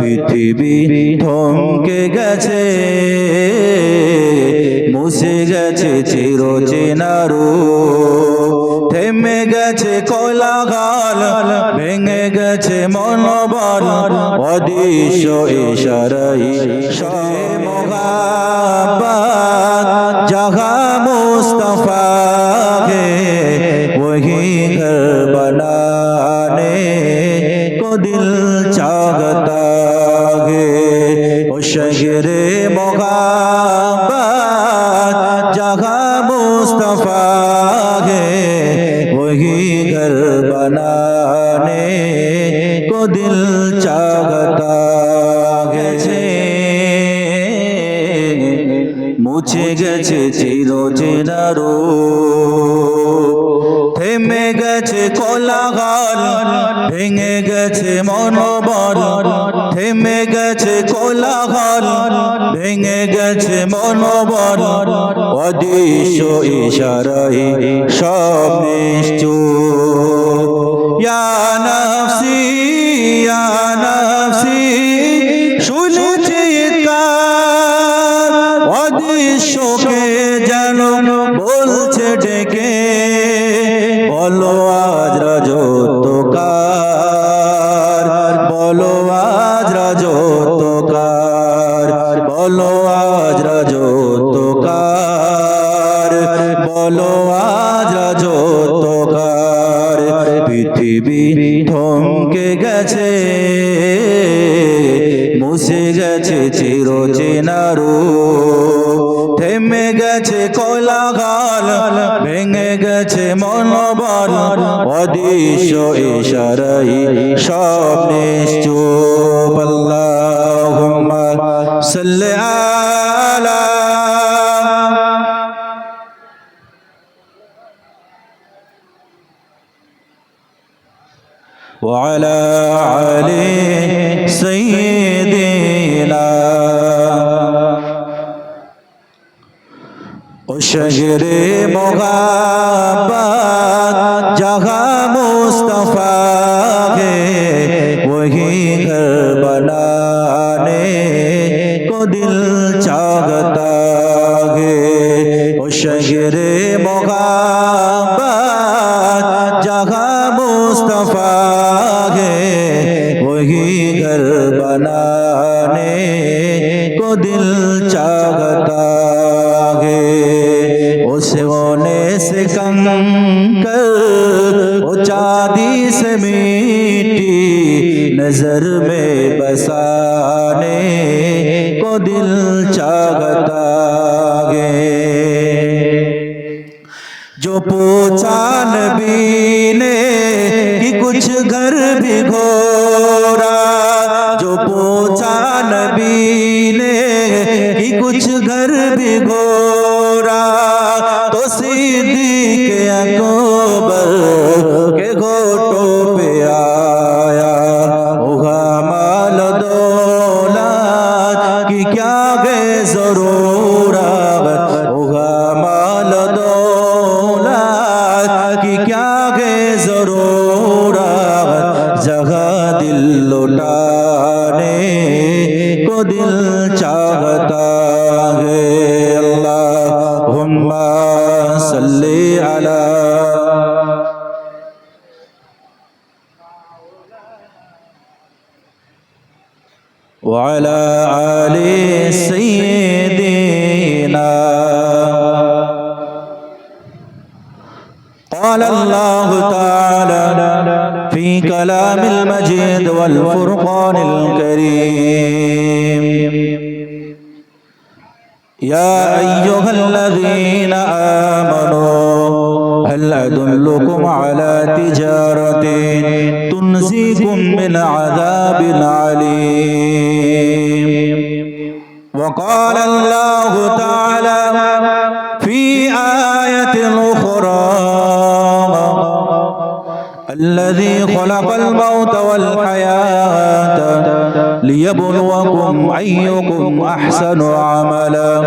পৃথিবী থমকে গেছে, মুছে গেছে চিরচেনারু। থেমে গেছে কলাগাল ভেঙে গেছে মনোবল, অদৃশ্য ইশারাই জাহা মুস্তফা হে ওহি ঘর বনানে কো দিল চাহত শহরে মোহাবাদ জহা মুস্তফা হে ওহি ঘর বনানে কো দিল চাহতা গেছে। মুছে গেছে থেমে গেছে কোলাহল, ভেঙে গেছে মনোবল, থেমে গেছে কোলাহল, ভেঙে গেছে মনোবল। অদৃশ্য ইশারায় সব নিশ্চুপ। ইয়া নফসি অদৃশ্যকে যেন বলছে ডেকে। বলো আজ রাজত্বকার। বলো আজ রাজত্বকার। বলো আজ রাজত্বকার। বলো আজ রাজত্বকার। পৃথিবী থমকে গেছে, মুছে গেছে চির চেনারো থেমে গেছে কোলাগাল ভেঙে গেছে মনোবল অদৃশ্য ইশারাই সব নিশ্চুপ আল্লাহুম্মা সাল্লি আলা وعلى علي سيدنا وشجر محبت جہاں مصطفیٰ ہے، وہی گھر بنانے کو دل چاہتا ہے۔ وشجر محبت جہاں مصطفیٰ ہے، وہی گھر بنانے سونے سے کم کر وہ سے میٹی نظر میں بسانے کو دل چاہتا گے۔ جو پوچھا نبی نے کہ کچھ گھر بھی گھو بھی گورا تو صدیق اکبر کے گھوٹوں پہ آیا۔ اوہا مال دولت کی کیا گئے ضرورت۔ اوہا مال دولت کی کیا گئے ضرورت۔ جگہ دل لٹانے کو دل چاہتا وعلى آل سيدنا. قال الله تعالى في كلام المجيد والفرقان الكريم. يا أيها الذين آمنوا هل أدلكم على تجارة تنزيكم من عذاب عليم وقال الله تعالى في آية أخرى الذي خلق الموت والحياة ليبلوكم أيكم أحسن عملا.